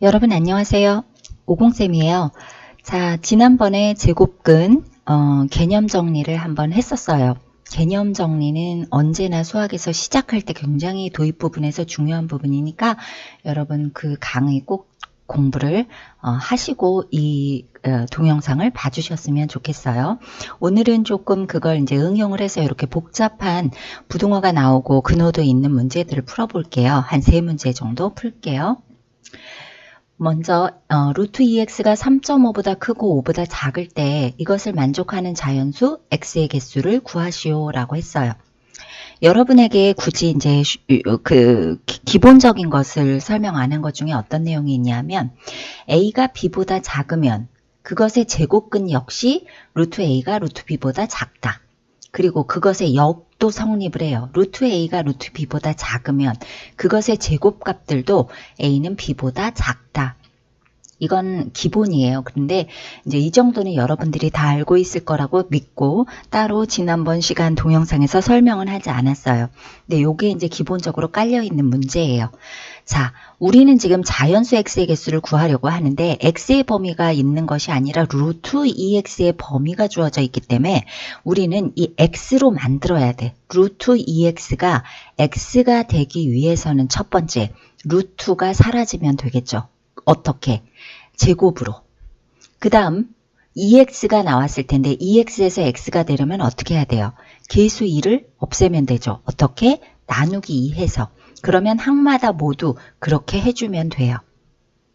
여러분 안녕하세요. 오공쌤이에요. 자, 지난번에 제곱근 어, 개념 정리를 한번 했었어요. 개념 정리는 언제나 수학에서 시작할 때 굉장히 도입 부분에서 중요한 부분이니까 여러분 그 강의 꼭 공부를 어, 하시고 이 어, 동영상을 봐주셨으면 좋겠어요. 오늘은 조금 그걸 이제 응용을 해서 이렇게 복잡한 부등호가 나오고 근호도 있는 문제들을 풀어볼게요. 한 세 문제 정도 풀게요. 먼저 어, 루트 2x가 3.5보다 크고 5보다 작을 때 이것을 만족하는 자연수 x의 개수를 구하시오 라고 했어요. 여러분에게 굳이 이제 그 기본적인 것을 설명하는 것 중에 어떤 내용이 있냐면 a가 b보다 작으면 그것의 제곱근 역시 루트 a가 루트 b보다 작다. 그리고 그것의 역도 성립을 해요. 루트 a가 루트 b보다 작으면 그것의 제곱값들도 a는 b보다 작다. 이건 기본이에요. 그런데 이제 이 정도는 여러분들이 다 알고 있을 거라고 믿고 따로 지난번 시간 동영상에서 설명은 하지 않았어요. 근데 요게 이제 기본적으로 깔려 있는 문제예요. 자, 우리는 지금 자연수 x의 개수를 구하려고 하는데 x의 범위가 있는 것이 아니라 루트 2x의 범위가 주어져 있기 때문에 우리는 이 x로 만들어야 돼. 루트 2x가 x가 되기 위해서는 첫 번째 루트가 사라지면 되겠죠. 어떻게? 제곱으로. 그 다음 2x가 나왔을 텐데 2x에서 x가 되려면 어떻게 해야 돼요? 계수 2를 없애면 되죠. 어떻게? 나누기 2 해서. 그러면 항마다 모두 그렇게 해주면 돼요.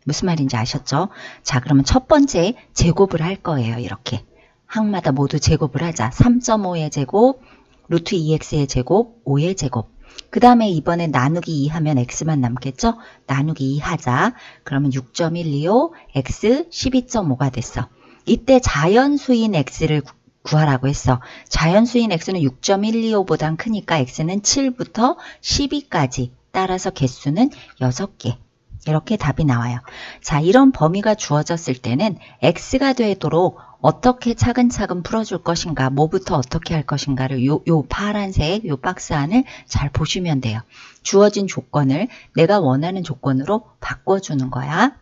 무슨 말인지 아셨죠? 자 그러면 첫 번째 제곱을 할 거예요. 이렇게. 항마다 모두 제곱을 하자. 3.5의 제곱, 루트 2x의 제곱, 5의 제곱. 그 다음에 이번에 나누기 2 하면 x만 남겠죠? 나누기 2 하자. 그러면 6.125, x 12.5가 됐어. 이때 자연수인 x를 구하라고 했어. 자연수인 x는 6.125보단 크니까 x는 7부터 12까지 따라서 개수는 6개. 이렇게 답이 나와요. 자, 이런 범위가 주어졌을 때는 x가 되도록 어떻게 차근차근 풀어줄 것인가, 뭐부터 어떻게 할 것인가를 요, 요 파란색, 요 박스 안을 잘 보시면 돼요. 주어진 조건을 내가 원하는 조건으로 바꿔주는 거야.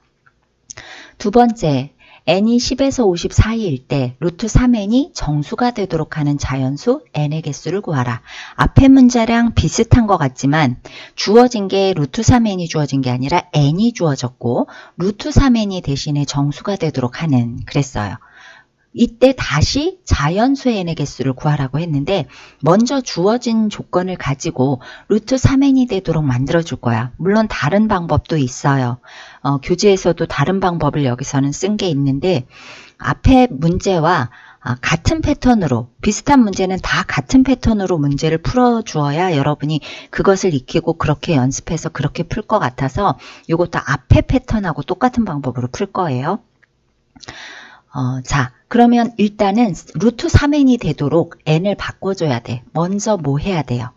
두 번째, n이 10에서 50 사이일 때 루트 3n이 정수가 되도록 하는 자연수 n의 개수를 구하라. 앞에 문자랑 비슷한 것 같지만 주어진 게 루트 3n이 주어진 게 아니라 n이 주어졌고 루트 3n이 대신에 정수가 되도록 하는 그랬어요. 이때 다시 자연수의 n의 개수를 구하라고 했는데 먼저 주어진 조건을 가지고 루트 3n이 되도록 만들어 줄 거야. 물론 다른 방법도 있어요. 어, 교재에서도 다른 방법을 여기서는 쓴 게 있는데 앞에 문제와 아, 같은 패턴으로 비슷한 문제는 다 같은 패턴으로 문제를 풀어 주어야 여러분이 그것을 익히고 그렇게 연습해서 그렇게 풀 것 같아서 이것도 앞에 패턴하고 똑같은 방법으로 풀 거예요. 어, 자, 그러면 일단은 루트 3n이 되도록 n을 바꿔줘야 돼. 먼저 뭐 해야 돼요?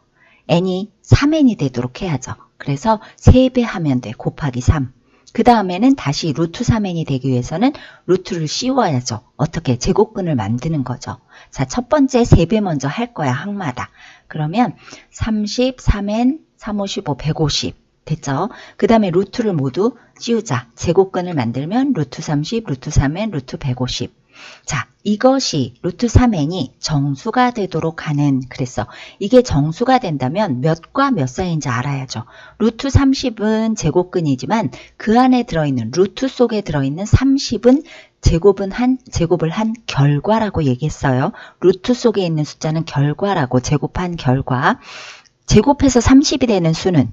n이 3n이 되도록 해야죠. 그래서 3배 하면 돼. 곱하기 3. 그 다음에는 다시 루트 3n이 되기 위해서는 루트를 씌워야죠. 어떻게? 제곱근을 만드는 거죠. 자, 첫 번째 3배 먼저 할 거야. 항마다. 그러면 30, 3n, 355, 150. 됐죠? 그 다음에 루트를 모두 씌우자. 제곱근을 만들면 루트 30, 루트 3n, 루트 150. 자, 이것이 루트 3n이 정수가 되도록 하는 그랬어. 이게 정수가 된다면 몇과 몇 사이인지 알아야죠. 루트 30은 제곱근이지만 그 안에 들어있는 루트 속에 들어있는 30은 제곱은 한 제곱을 한 결과라고 얘기했어요. 루트 속에 있는 숫자는 결과라고 제곱한 결과. 제곱해서 30이 되는 수는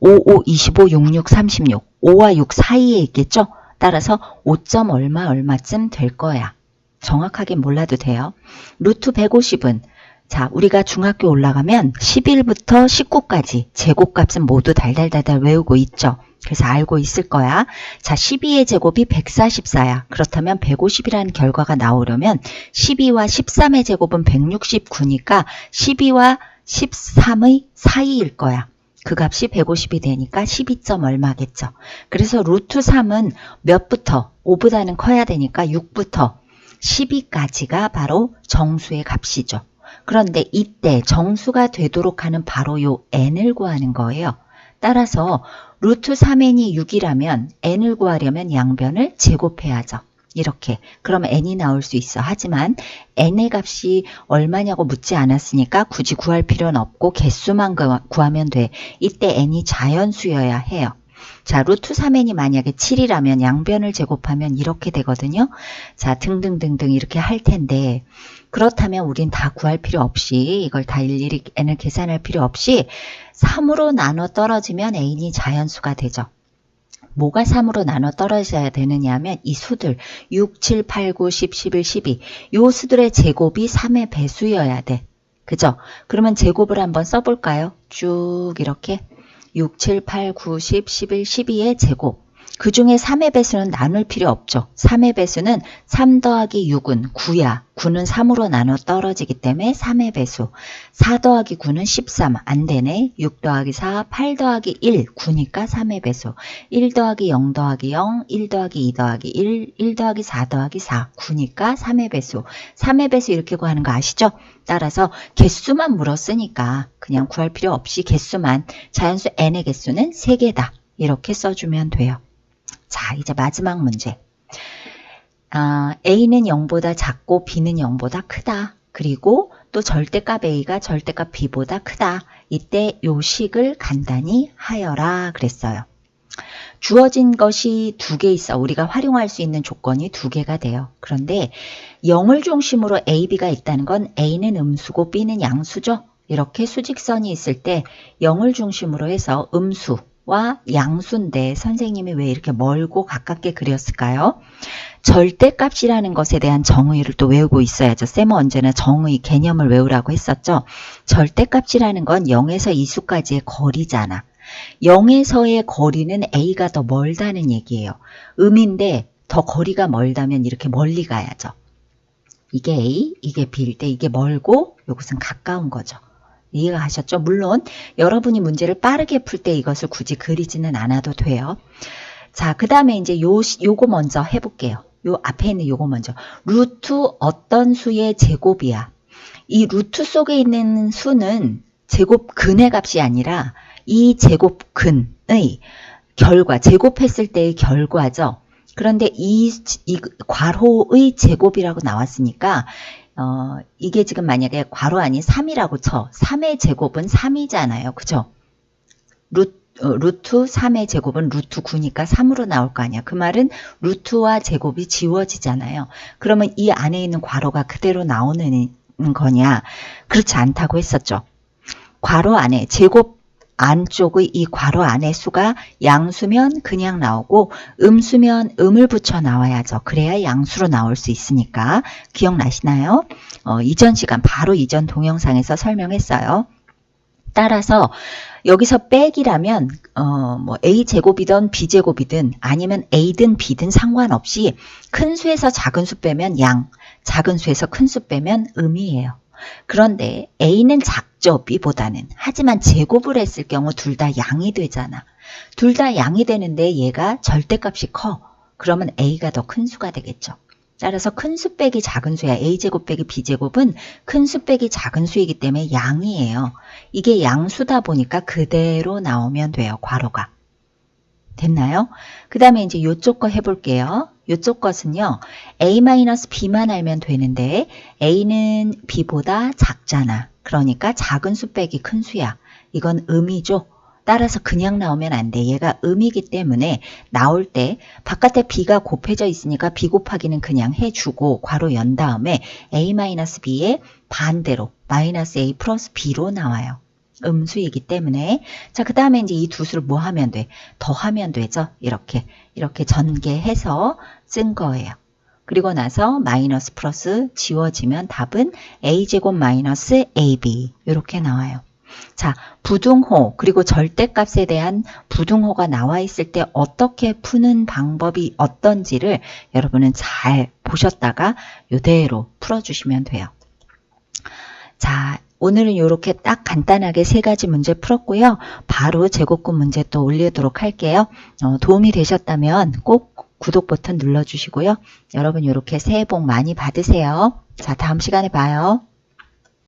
5, 5, 25, 66, 36. 5와 6 사이에 있겠죠? 따라서 5점 얼마 얼마쯤 될 거야. 정확하게 몰라도 돼요. 루트 150은 자, 우리가 중학교 올라가면 11부터 19까지 제곱값은 모두 달달달달 외우고 있죠. 그래서 알고 있을 거야. 자, 12의 제곱이 144야. 그렇다면 150이라는 결과가 나오려면 12와 13의 제곱은 169니까 12와 13의 사이일 거야. 그 값이 150이 되니까 12점 얼마겠죠. 그래서 루트 3은 몇부터 5보다는 커야 되니까 6부터 12까지가 바로 정수의 값이죠. 그런데 이때 정수가 되도록 하는 바로 요 n을 구하는 거예요. 따라서 루트 3n이 6이라면 n을 구하려면 양변을 제곱해야죠. 이렇게. 그러면 n이 나올 수 있어. 하지만 n의 값이 얼마냐고 묻지 않았으니까 굳이 구할 필요는 없고 개수만 구- 구하면 돼. 이때 n이 자연수여야 해요. 자, 루트 3n이 만약에 7이라면 양변을 제곱하면 이렇게 되거든요. 자, 등등등등 이렇게 할 텐데 그렇다면 우린 다 구할 필요 없이 이걸 다 일일이 n을 계산할 필요 없이 3으로 나눠 떨어지면 n이 자연수가 되죠. 뭐가 3으로 나눠 떨어져야 되느냐 하면 이 수들 6, 7, 8, 9, 10, 11, 12 요 수들의 제곱이 3의 배수여야 돼. 그죠? 그러면 제곱을 한번 써볼까요? 쭉 이렇게 6, 7, 8, 9, 10, 11, 12의 제곱. 그 중에 3의 배수는 나눌 필요 없죠. 3의 배수는 3 더하기 6은 9야. 9는 3으로 나눠 떨어지기 때문에 3의 배수. 4 더하기 9는 13. 안 되네. 6 더하기 4, 8 더하기 1. 9니까 3의 배수. 1 더하기 0 더하기 0, 1 더하기 2 더하기 1, 1 더하기 4 더하기 4. 9니까 3의 배수. 3의 배수 이렇게 구하는 거 아시죠? 따라서 개수만 물었으니까 그냥 구할 필요 없이 개수만 자연수 n의 개수는 3개다. 이렇게 써주면 돼요. 자, 이제 마지막 문제. 아, A는 0보다 작고 B는 0보다 크다. 그리고 또 절대값 A가 절대값 B보다 크다. 이때 요 식을 간단히 하여라 그랬어요. 주어진 것이 두 개 있어. 우리가 활용할 수 있는 조건이 두 개가 돼요. 그런데 0을 중심으로 A, B가 있다는 건 A는 음수고 B는 양수죠. 이렇게 수직선이 있을 때 0을 중심으로 해서 음수 와 양수인데 선생님이 왜 이렇게 멀고 가깝게 그렸을까요? 절대값이라는 것에 대한 정의를 또 외우고 있어야죠. 쌤은 언제나 정의 개념을 외우라고 했었죠. 절대값이라는 건 0에서 2수까지의 거리잖아. 0에서의 거리는 A가 더 멀다는 얘기예요. 음인데 더 거리가 멀다면 이렇게 멀리 가야죠. 이게 A, 이게 B일 때 이게 멀고 이것은 가까운 거죠. 이해가 가셨죠? 물론 여러분이 문제를 빠르게 풀 때 이것을 굳이 그리지는 않아도 돼요. 자, 그 다음에 이제 요, 시- 요거 먼저 해볼게요. 요 앞에 있는 요거 먼저. 루트 어떤 수의 제곱이야. 이 루트 속에 있는 수는 제곱 근의 값이 아니라 이 제곱 근의 결과, 제곱했을 때의 결과죠. 그런데 이, 이 괄호의 제곱이라고 나왔으니까 어, 이게 지금 만약에 괄호 아닌 3이라고 쳐. 3의 제곱은 3이잖아요. 그죠? 루, 어, 루트 3의 제곱은 루트 9니까 3으로 나올 거 아니야. 그 말은 루트와 제곱이 지워지잖아요. 그러면 이 안에 있는 괄호가 그대로 나오는 거냐? 그렇지 않다고 했었죠. 괄호 안에 제곱 안쪽의 이 괄호 안의 수가 양수면 그냥 나오고 음수면 음을 붙여 나와야죠. 그래야 양수로 나올 수 있으니까 기억나시나요? 어, 이전 시간 바로 이전 동영상에서 설명했어요. 따라서 여기서 빽이라면 어, 뭐 a 제곱이든 b 제곱이든 아니면 a든 b든 상관없이 큰 수에서 작은 수 빼면 양, 작은 수에서 큰 수 빼면 음이에요. 그런데 a는 작죠 b보다는 하지만 제곱을 했을 경우 둘 다 양이 되잖아. 둘 다 양이 되는데 얘가 절대값이 커. 그러면 a가 더 큰 수가 되겠죠. 따라서 큰 수 빼기 작은 수야. a제곱 빼기 b제곱은 큰 수 빼기 작은 수이기 때문에 양이에요. 이게 양수다 보니까 그대로 나오면 돼요. 괄호가. 됐나요? 그 다음에 이제 요쪽 거 해볼게요. 요쪽 것은요. a-b만 알면 되는데 a는 b보다 작잖아. 그러니까 작은 수 빼기 큰 수야. 이건 음이죠. 따라서 그냥 나오면 안 돼. 얘가 음이기 때문에 나올 때 바깥에 b가 곱해져 있으니까 b 곱하기는 그냥 해주고 괄호 연 다음에 a-b의 반대로 마이너스 a 플러스 b로 나와요. 음수이기 때문에 자 그 다음에 이제 이 두 수를 뭐 하면 돼? 더하면 되죠. 이렇게 이렇게 전개해서 쓴 거예요. 그리고 나서 마이너스 플러스 지워지면 답은 a제곱 마이너스 ab 이렇게 나와요. 자, 부등호 그리고 절대값에 대한 부등호가 나와 있을 때 어떻게 푸는 방법이 어떤지를 여러분은 잘 보셨다가 이대로 풀어주시면 돼요. 자, 오늘은 이렇게 딱 간단하게 세 가지 문제 풀었고요. 바로 제곱근 문제 또 올리도록 할게요. 어, 도움이 되셨다면 꼭 구독 버튼 눌러주시고요. 여러분 이렇게 새해 복 많이 받으세요. 자, 다음 시간에 봐요.